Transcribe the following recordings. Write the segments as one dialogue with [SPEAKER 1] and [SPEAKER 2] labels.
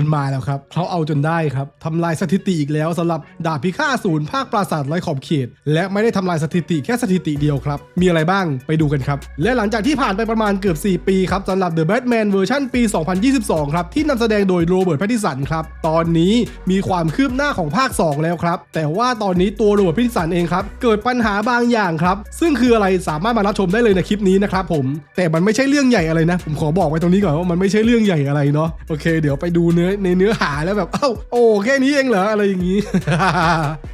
[SPEAKER 1] มันมาแล้วครับเขาเอาจนได้ครับทำลายสถิติอีกแล้วสำหรับดาบพิฆาตศูนย์ภาคปราสาทไร้ขอบเขต และไม่ได้ทำลายสถิติแค่สถิติเดียวครับ มีอะไรบ้างไปดูกันครับ และหลังจากที่ผ่านไปประมาณเกือบ 4 ปีครับสำหรับ The Batman เวอร์ชันปี 2022 ครับ ที่นำแสดงโดยโรเบิร์ตแพตติสันครับ ตอนนี้มีความคืบหน้าของภาค 2 แล้วครับ แต่ว่าตอนนี้ตัวโรเบิร์ตแพตติสันเองครับ เกิดปัญหาบางอย่างครับ ซึ่งคืออะไรสามารถมารับชมได้เลยในคลิปนี้นะครับผมแต่มันไม่ใช่เรื่องใหญ่อะไรนะ ผมขอบอกไว้ตรงนี้ก่อนว่ามันไม่ใช่เรื่องใหญ่อะไรเนาะโอเค เดี๋ยวไปดูเนื้อในเนื้อหาแล้วแบบเอ้าโอ้แค่นี้เองเหรออะไรอย่างนี้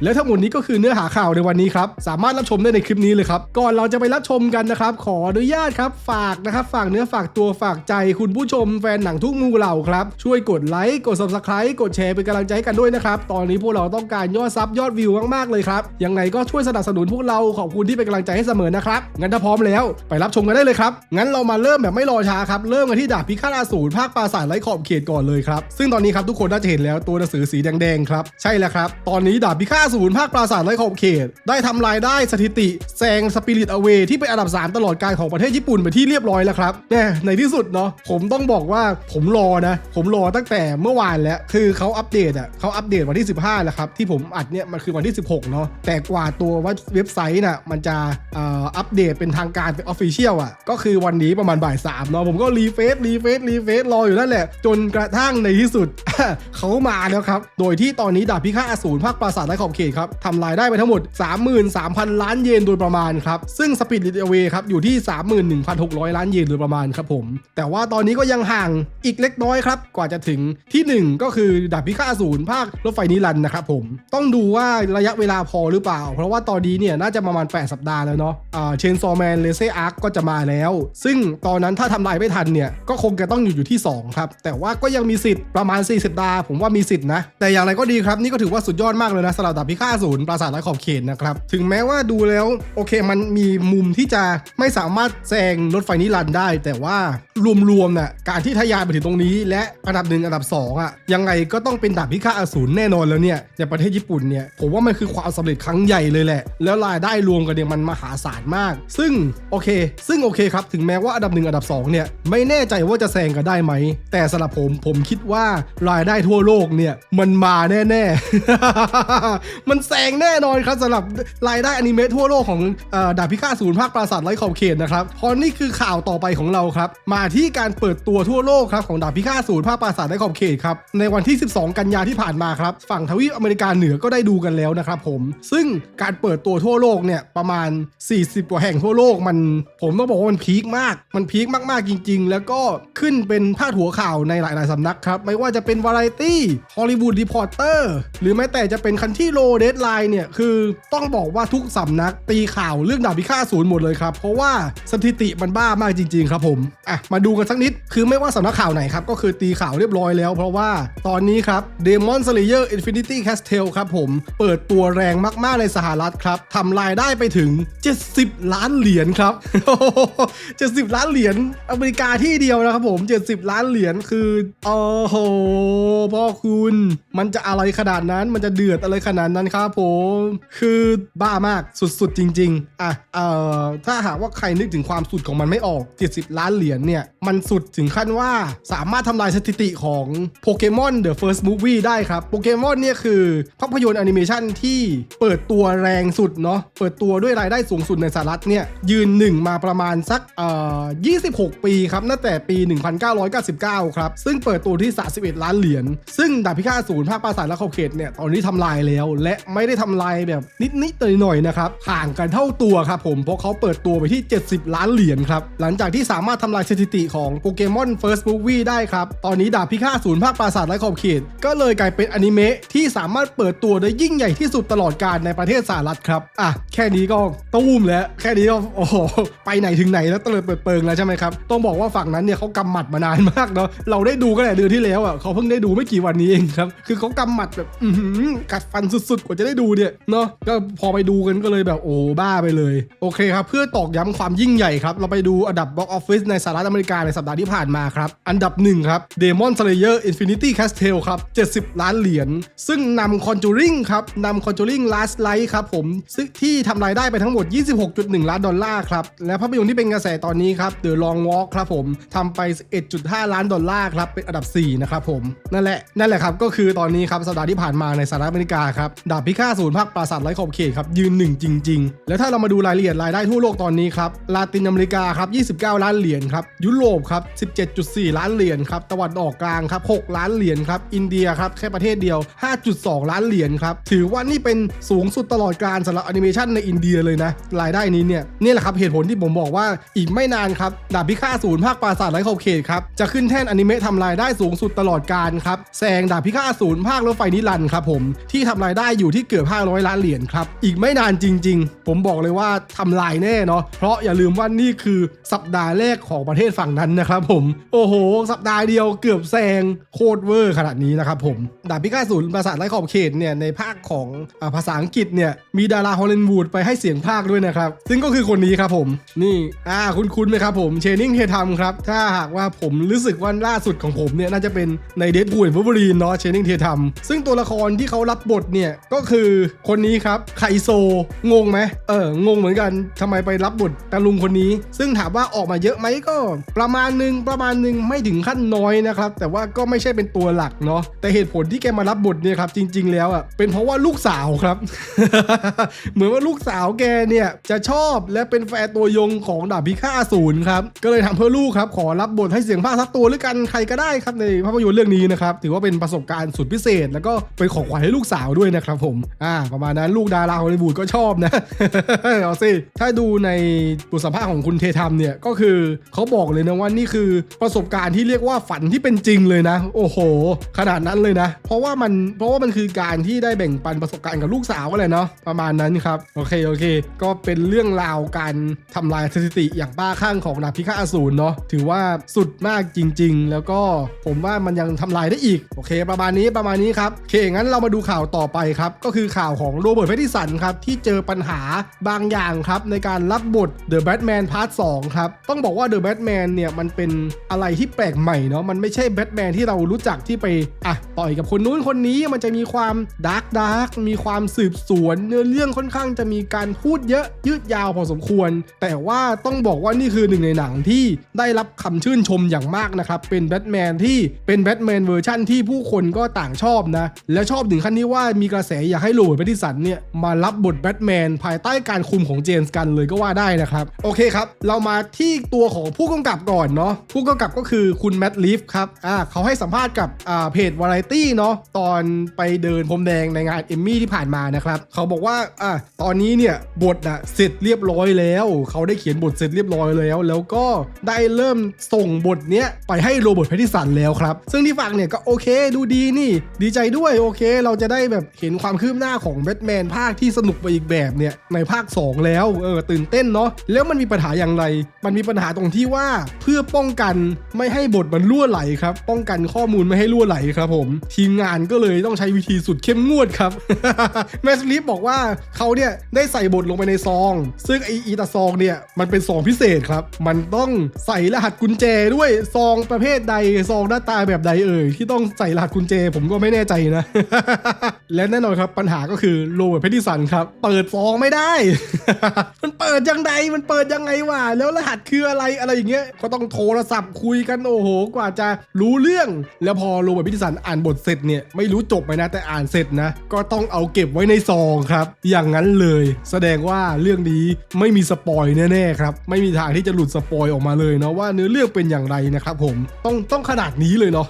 [SPEAKER 1] และทั้งหมดนี้ก็คือเนื้อหาข่าวในวันนี้ครับ สามารถรับชมได้ในคลิปนี้เลยครับ ก่อนเราจะไปรับชมกันนะครับ ขออนุญาตครับฝากนะครับฝากเนื้อฝากตัวฝากใจคุณผู้ชมแฟนหนังทุกมูเหล่าครับ ช่วยกดไลค์กด subscribe กดแชร์เป็นกำลังใจให้กันด้วยนะครับ ตอนนี้พวกเราต้องการยอดซับยอดวิวมากๆเลยครับยังไงก็ช่วยสนับสนุนพวกเราขอบคุณที่เป็นกำลังใจให้เสมอนะครับงั้นถ้าพร้อมแล้วไปรับชมกันได้เลยครับงั้นเรามาเริ่มแบบไม่รอช้าครับเริ่มกันที่ดาบพิฆาตอสูรภาคปราสาทไร้ขอบเขตก่อนเลยครับซึ่งตอนนี้ครับทุกคนน่าจะเห็นแล้วตัวหนังสือสีแดงๆครับ ใช่แล้วครับ ตอนนี้ดาบพิฆาตอสูรภาคปราสาทไร้ขอบเขต ได้ทำลายได้สถิติแซงสปิริตอเวที่เป็นอันดับ 3 ตลอดการของประเทศญี่ปุ่นไปที่เรียบร้อยแล้วครับแน่ในที่สุดเนาะผมต้องบอกว่าผมรอนะ ผมรอตั้งแต่เมื่อวานแล้วคือเขาอัปเดตอะเขาอัปเดตวันที่ 15แล้วครับที่ผมอัดเนี่ยมันคือวันที่ 16 เนาะแต่กว่าตัวเว็บไซต์น่ะมันจะอ่ออัปเดตเป็นทางการเป็นออฟฟิเชียลอะก็คือวันนี้ประมาณบ่ายสามเนาะผมก็รีเฟซรีเฟซรีเฟซรออยู่นั่นแหละจนกระทั่งในที่สุด เขามาแล้วครับ โดยที่ตอนนี้ดาบพิฆาตอสูรภาคปราสาทไร้ขอบเขตครับทำรายได้ไปทั้งหมด 33,000 ล้านเยนโดยประมาณครับ ซึ่งสปีดเวครับอยู่ที่ 31,600 ล้านเยนโดยประมาณครับผม แต่ว่าตอนนี้ก็ยังห่างอีกเล็กน้อยครับ กว่าจะถึงที่ 1 ก็คือดาบพิฆาตอสูรภาครถไฟนิรันดร์นะครับผม ต้องดูว่าระยะเวลาพอหรือเปล่า เพราะว่าตอนนี้เนี่ยน่าจะประมาณ 8 สัปดาห์แล้วเนาะเชนซอแมนเลเซอาร์กก็จะมาแล้ว ซึ่งตอนนั้นถ้าทำลายไม่ทันเนี่ยก็คงจะต้องอยู่อยู่ที่ 2 ครับ แต่ว่าก็ยังมีสิทธิ์ประมาณ4สัปดาห์ผมว่ามีสิทธิ์นะ แต่อย่างไรก็ดีครับนี่ก็ถือว่าสุดยอดมากเลยนะสำหรับดาบพิฆาตอสูรปราสาทไร้ขอบเขตนะครับ ถึงแม้ว่าดูแล้วโอเคมันมีมุมที่จะไม่สามารถแซงรถไฟนิรันได้ แต่ว่ารวมๆน่ะการที่ทยานไปถึงตรงนี้ และอันดับหนึ่งอันดับสองอะยังไงก็ต้องเป็นดาบพิฆาตอสูรแน่นอนแล้วเนี่ยในประเทศญี่ปุ่นเนี่ยผมว่ามันคือความสำเร็จครั้งใหญ่เลยแหละ แล้วรายได้รวมกันเนี่ยมันมหาศาลมาก ซึ่งโอเค ซึ่งโอเคครับถึงแม้ว่าอันดับหนึ่งอันดับสองเนี่ยไม่แน่ใจว่าจะแซงกันได้ไหมแต่สำหรับผมผมคิดว่ารายได้ทั่วโลกเนี่ยมันมาแน่ๆ มันแซงแน่นอนครับสำหรับรายได้อนิเมะทั่วโลกของอ่อดาบพิฆาตศูนย์ภาคปราสาทไร้ขอบเขตนะครับเพราะนี่คือข่าวต่อไปของเราครับ มาที่การเปิดตัวทั่วโลกครับของดาบพิฆาตศูนย์ภาคปราสาทไร้ขอบเขตครับในวันที่ 12 กันยาที่ผ่านมาครับ ฝั่งทวีปอเมริกาเหนือก็ได้ดูกันแล้วนะครับผม ซึ่งการเปิดตัวทั่วโลกเนี่ยประมาณ 40 กว่าแห่งทั่วโลกมันผมต้องบอกว่ามันพีคมาก มันพีคมากๆจริง ๆ แล้วก็ขึ้นเป็นพาดหัวข่าวในหลาย ๆสำนักครับไม่ว่าจะเป็นวาไรตี้ฮอลลีวูดรีพอร์เตอร์หรือแม้แต่จะเป็นคันที่โลเดดไลน์เนี่ย คือต้องบอกว่าทุกสำนักตีข่าวเรื่องดาบพิฆาตศูนย์หมดเลยครับ เพราะว่าสถิติมันบ้ามากจริง ๆ ครับผมอะมาดูกันสักนิด คือไม่ว่าสำนักข่าวไหนครับ ก็คือตีข่าวเรียบร้อยแล้ว เพราะว่าตอนนี้ครับ Demon Slayer Infinity Castle ครับผมเปิดตัวแรงมากๆในสหรัฐครับทำรายได้ไปถึง 70 ล้านเหรียญครับ 70 ล้านเหรียญอเมริกาที่เดียวนะครับผม 70 ล้านเหรียญคือโอ้โหพ่อคุณ มันจะอะไรขนาดนั้น มันจะเดือดอะไรขนาดนั้นครับผม คือบ้ามากสุดๆจริง ๆ อะ เอ่อ ถ้าหากว่าใครนึกถึงความสุดของมันไม่ออก 70 ล้านเหรียญเนี่ย มันสุดถึงขั้นว่าสามารถทำลายสถิติของโปเกมอน The First Movie ได้ครับ โปเกมอนเนี่ยคือภาพยนตร์แอนิเมชันที่เปิดตัวแรงสุดเนาะ เปิดตัวด้วยรายได้สูงสุดในสหรัฐเนี่ย ยืนหนึ่งมาประมาณสัก เอ่อ 26 ปีครับ ตั้งแต่ปี 1999 ครับ ซึ่งเปิดตัวที่31ล้านเหรียญ ซึ่งดาบพิฆาตศูนย์ภาคปราสาทและขอบเขตเนี่ย ตอนนี้ทำลายแล้ว และไม่ได้ทำลายแบบนิดๆหน่อยๆนะครับ ห่างกันเท่าตัวครับผม เพราะเขาเปิดตัวไปที่ 70 ล้านเหรียญครับ หลังจากที่สามารถทำลายสถิติของโปเกมอน First Movie ได้ครับ ตอนนี้ดาบพิฆาตศูนย์ภาคปราสาทและขอบเขต ก็เลยกลายเป็นอนิเมะที่สามารถเปิดตัวได้ยิ่งใหญ่ที่สุดตลอดกาลในประเทศสหรัฐครับ อะ แค่นี้ก็ตู้มแล้ว แค่นี้ก็โอ้โห ไปไหนถึงไหนแล้วเตลิดเปิดเปิงแล้วใช่ไหมครับ ต้องบอกว่าฝั่งนั้นเนี่ยเขากำหมัดมานานมากเนาะ เราได้ดูกันแต่เดือนที่แล้วอะเขาเพิ่งได้ดูไม่กี่วันนี้เองครับ คือเขากำหมัดแบบกัดฟันสุดๆ กว่าจะได้ดูเนี่ยเนาะก็พอไปดูกันก็เลยแบบโอ้บ้าไปเลย โอเคครับ เพื่อตอกย้ำความยิ่งใหญ่ครับ เราไปดูอันดับบ็อกออฟฟิศในสหรัฐอเมริกาในสัปดาห์ที่ผ่านมาครับ อันดับหนึ่งครับ Demon Slayer Infinity Castle ครับ 70 ล้านเหรียญซึ่งนำ Conjuring ครับนำ Conjuring Last Light ครับผมซึ่งที่ทำรายได้ไปทั้งหมด 26.1 ล้านดอลลาร์ครับและภาพยนตร์ที่เป็นกระแสตอนนี้ครับ The Long Walk ครับผมทำไป11.5ล้านดอลลาร์ครับเป็นอันดับ4นะครับผมนั่นแหละนั่นแหละครับก็คือตอนนี้ครับสัปดาห์ที่ผ่านมาในสหรัฐอเมริกาครับดาบพิฆาตศูนย์ภาคปราสาทไร้ขอบเขตครับยืนหนึ่งจริง ๆ แล้วถ้าเรามาดูรายละเอียดรายได้ทั่วโลกตอนนี้ครับลาตินอเมริกาครับ29 ล้านเหรียญครับยุโรปครับ17.4 ล้านเหรียญครับตะวันออกกลางครับ6ล้านเหรียญครับอินเดียครับแค่ประเทศเดียว 5.2 ล้านเหรียญครับถือว่านี่เป็นสูงสุดตลอดการสำหรับแอนิเมชันในอินเดียเลยนะรายได้นี้เนี่ยนี่แหละครับเหตุผลที่ผมบอกว่าอีกไม่นานครับดาบพิฆาตศูนย์ภาคปราสาทไร้ขอบเขตครับจะขึ้นแท่นอนิเมะทำรายได้สูงสุดตลอดการครับแซงดาบพิฆาตศูนย์ภาครถไฟนิรันดร์ครับผมที่ทำรายได้อยู่ที่เกือบ 500 ล้านเหรียญครับ อีกไม่นานจริง ๆ ผมบอกเลยว่าทำลายแน่เนาะเพราะอย่าลืมว่านี่คือสัปดาห์แรกของประเทศฝั่งนั้นนะครับผมโอ้โห สัปดาห์เดียวเกือบแซงโคตรเวอร์ขนาดนี้นะครับผมดาบพิฆาตศูนย์ปราสาทไร้ขอบเขตเนี่ยในภาคของอภาษาอังกฤษเนี่ยมีดาราฮอลลีวูดไปให้เสียงภาคด้วยนะครับซึ่งก็คือคนนี้ครับผมนี่อ่าคุณคุ้นๆไหมครับผมเชนิงเททัมครับถ้าหากว่าผมรู้สึกว่าล่าสุดของผมเนี่ยน่าจะเป็นในเด p พู l วู l เ e อรีนเนาะเชนิงเททัมซึ่งตัวละครที่เขารับบทเนี่ย ก็คือคนนี้ครับ ไคโซ งงไหมเออ งงเหมือนกันทำไมไปรับบทตาลุงคนนี้ ซึ่งถามว่าออกมาเยอะไหมก็ ประมาณหนึ่งประมาณหนึ่งไม่ถึงขั้นน้อยนะครับ แต่ว่าก็ไม่ใช่เป็นตัวหลักเนาะแต่เหตุผลที่แกมารับบทเนี่ยครับจริง ๆ แล้วอะเป็นเพราะว่าลูกสาวครับ เหมือนว่าลูกสาวแกเนี่ยจะชอบและเป็นแฟนตัวยงของดาบพิฆาตศูนย์ครับก็เลยทำเพื่อลูกครับขอรับบทให้เสียงภาคสักตัวหรือกันใครก็ได้ครับในภาพยนตร์เรื่องนี้นะครับถือว่าเป็นประสบการณ์สุดพิเศษ แล้วก็เป็นของขวัญให้ลูกสาวด้วยนะครับผมอ่าประมาณนั้นลูกดาราฮอลลีวูดก็ชอบนะเอาสิถ้าดูในบทสัมภาษณ์ของคุณเททัมเนี่ยก็คือเขาบอกเลยนะว่านี่คือประสบการณ์ที่เรียกว่าฝันที่เป็นจริงเลยนะ โอ้โห ขนาดนั้นเลยนะ เพราะว่ามันเพราะว่ามันคือการที่ได้แบ่งปันประสบการณ์กับลูกสาวก็เลยเนาะประมาณนั้นครับโอเคโอเค ก็เป็นเรื่องราวการทำลายสถิติอย่างบ้าคลั่งของดาพิฆาตอสูรเนาะถือว่าสุดมากจริง ๆ แล้วก็ผมว่ามันยังทำลายได้อีก โอเค ประมาณนี้ประมาณนี้ครับโอเคงั้นเรามาดูข่าวต่อไปครับ ก็คือข่าวของโรเบิร์ตแพตติสันครับ ที่เจอปัญหาบางอย่างครับ ในการรับบท The Batman Part 2ครับ ต้องบอกว่า The Batman เนี่ย มันเป็นอะไรที่แปลกใหม่เนาะมันไม่ใช่แบทแมนที่เรารู้จักที่ไปอะต่อยกับคนนู้นคนนี้มันจะมีความดาร์กดาร์กมีความสืบสวน เนื้อเรื่องค่อนข้างจะมีการพูดเยอะยืดยาวพอสมควร แต่ว่าต้องบอกว่านี่คือหนึ่งในหนังที่ได้รับคำชื่นชมอย่างมากนะครับเป็นแบทแมนที่เป็น็นแบทแมนเวอร์ชั่นที่ผู้คนก็ต่างชอบนะ และชอบถึงขั้นที่ว่ามีกระแสอยากให้โรเบิร์ตแพตติสันเนี่ยมารับบทแบทแมนภายใต้การคุมของเจมส์กันเลยก็ว่าได้นะครับ โอเคครับ เรามาที่ตัวของผู้กำกับก่อนเนาะผู้กำกับก็คือคุณแม t ลีฟครับอ่าเขาให้สัมภาษณ์กับอ่าเพจวาไรตี้เนาะตอนไปเดินพรมแดงในงานเอมมี่ที่ผ่านมานะครับเขาบอกว่าอ่าตอนนี้เนี่ยบทอะเสร็จเรียบร้อยแล้ว เขาได้เขียนบทเสร็จเรียบร้อยแล้ว แล้วก็ได้เริ่มส่งบทเนี้ยไปให้โรเบิร์ตแพตติสันแล้วครับซึ่งที่ฟังเนี่ยก็โอเคดูดีนี่ ดีใจด้วยโอเค เราจะได้แบบเห็นความคืบหน้าของแบทแมนภาคที่สนุกไปอีกแบบเนี่ยในภาค 2 แล้วเออตื่นเต้นเนาะแล้วมันมีปัญหาอย่างไร มันมีปัญหาตรงที่ว่าเพื่อป้องกันไม่ให้บทมันรั่วไหลครับ ป้องกันข้อมูลไม่ให้รั่วไหลครับผม ทีมงานก็เลยต้องใช้วิธีสุดเข้มงวดครับแมสลิฟบอกว่าเขาเนี่ยได้ใส่บทลงไปในซอง ซึ่งไออีตาซองเนี่ยมันเป็นซองพิเศษครับ มันต้องใส่รหัสกุญแจด้วยซองประเภทใดซองหน้าตาแบบใดเอ่ยที่ต้องใส่รหัสกุญแจผมก็ไม่แน่ใจนะ และแน่นอนครับปัญหาก็คือโรเบิร์ตแพตติสันครับ เปิดซองไม่ได้ มันเปิดยังไงมันเปิดยังไงวะแล้วรหัสคืออะไรอะไรอย่างเงี้ยก็ต้องโทรศัพท์คุยกันโอ้โห กว่าจะรู้เรื่อง แล้วพอโรเบิร์ตแพตติสันอ่านบทเสร็จเนี่ยไม่รู้จบไหมนะแต่อ่านเสร็จนะ ก็ต้องเอาเก็บไว้ในซองครับ อย่างนั้นเลย แสดงว่าเรื่องนี้ไม่มีสปอยแน่ๆครับไม่มีทางที่จะหลุดสปอยออกมาเลยเนาะว่าเนื้อเรื่องเป็นอย่างไรนะครับผมต้องต้องขนาดนี้เลยเนาะ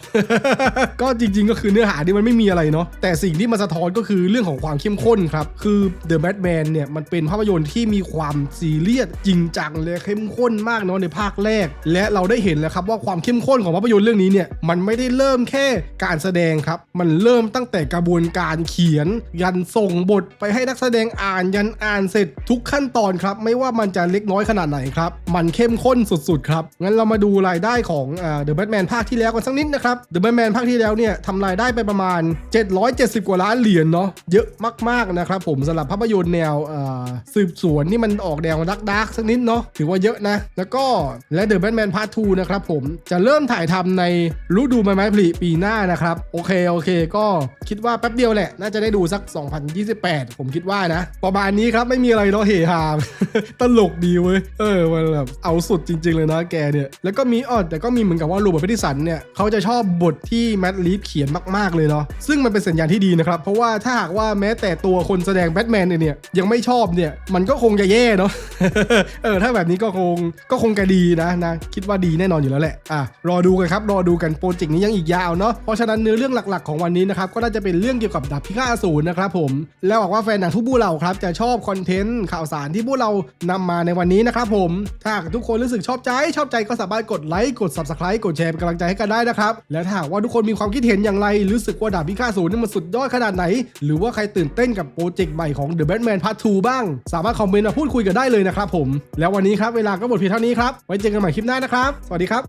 [SPEAKER 1] ก็จริง ๆ ก็คือเนื้อหาที่มันไม่มีอะไรเนาะแต่สิ่งที่มาสะท้อนก็คือเรื่องของความเข้มข้นครับ คือ The Batman เนี่ยมันเป็นภาพยนตร์ที่มีความซีเรียสจริงจังและเข้มข้นมากเนาะในภาคแรก และเราได้เห็นแล้วครับว่าความเข้มข้นของภาพยนตร์เรื่องนี้เนี่ยมันไม่ได้เริ่มแค่การแสดงครับ มันเริ่มตั้งแต่กระบวนการเขียน ยันส่งบทไปให้นักแสดงอ่านยันอ่านเสร็จทุกขั้นตอนครับ ไม่ว่ามันจะเล็กน้อยขนาดไหนครับ มันเข้มข้นสุดๆครับงั้นเรามาดูรายได้ของเอ่อ The Batman ภาคที่แล้วกันสักนิดนะครับ The Batman ภาคที่แล้วเนี่ยทำรายได้ไปประมาณ 770 กว่าล้านเหรียญเนาะเยอะมากๆนะครับผมสำหรับภาพยนตร์แนวสืบสวนที่มันออกแนวดักดักสักนิดเนาะถือว่าเยอะนะ แล้วก็และ The Batman Part 2นะครับผมจะเริ่มถ่ายทำในฤดูใบไม้ผลิปีหน้านะครับโอเคโอเค ก็คิดว่าแป๊บเดียวแหละ น่าจะได้ดูสัก 2028 ผมคิดว่านะ ประมาณนี้ครับไม่มีอะไรเนาะเฮฮาตลกดีเว้ยเออมันแบบเอาสุดจริง ๆ เลยนะแกเนี่ยแล้วก็มีอ๋อแต่ก็มีเหมือนกับว่ารเบิร์ตพตติสันเนี่ยเขาจะชอบบทที่แมดลีฟเขียนมากๆเลยเนาะซึ่งมันเป็นสัญญาณที่ดีนะครับเพราะว่าถ้าหากว่าแม้แต่ตัวคนแสดงแบทแมนเนี่ยยังไม่ชอบเนี่ยมันก็คงจะแย่เนาะเออถ้าแบบนี้ก็คงก็คงจะดีนะนะคิดว่าดีแน่นอนอยู่แล้วแหละอะรอดูกันครับรอดูกันโปรเจกต์นี้ยังอีกยาวเนาะเพราะฉะนั้นเนื้อเรื่องหลักๆของวันนี้นะครับก็น่าจะเป็นเรื่องเกี่ยวกับดาบพิฆาตอสูรนะครับผมแล้วหวังว่าแฟนหนังทุกผู้เราครับจะชอบคอนเทนต์ข่าวสารที่พวกเรานำมาในวันนี้นะครับผมถ้าทุกคนรู้สึกชอบใจชอบใจก็สามารถกดไลค์กด subscribe กดแชร์เป็นกำลังใจให้กันได้นะครับและถ้าหากว่าทุกคนมีความคิดเห็นอย่างไรรู้สึกว่าดาบพิฆาตศูนย์นี่มันสุดยอดขนาดไหน หรือว่าใครตื่นเต้นกับโปรเจกต์ใหม่ของ The Batman Part 2 บ้าง สามารถคอมเมนต์มาพูดคุยกันได้เลยนะครับผม แล้ววันนี้ครับเวลาก็หมดเพียงเท่านี้ครับไว้เจอกันใหม่คลิปหน้านะครับ สวัสดีครับ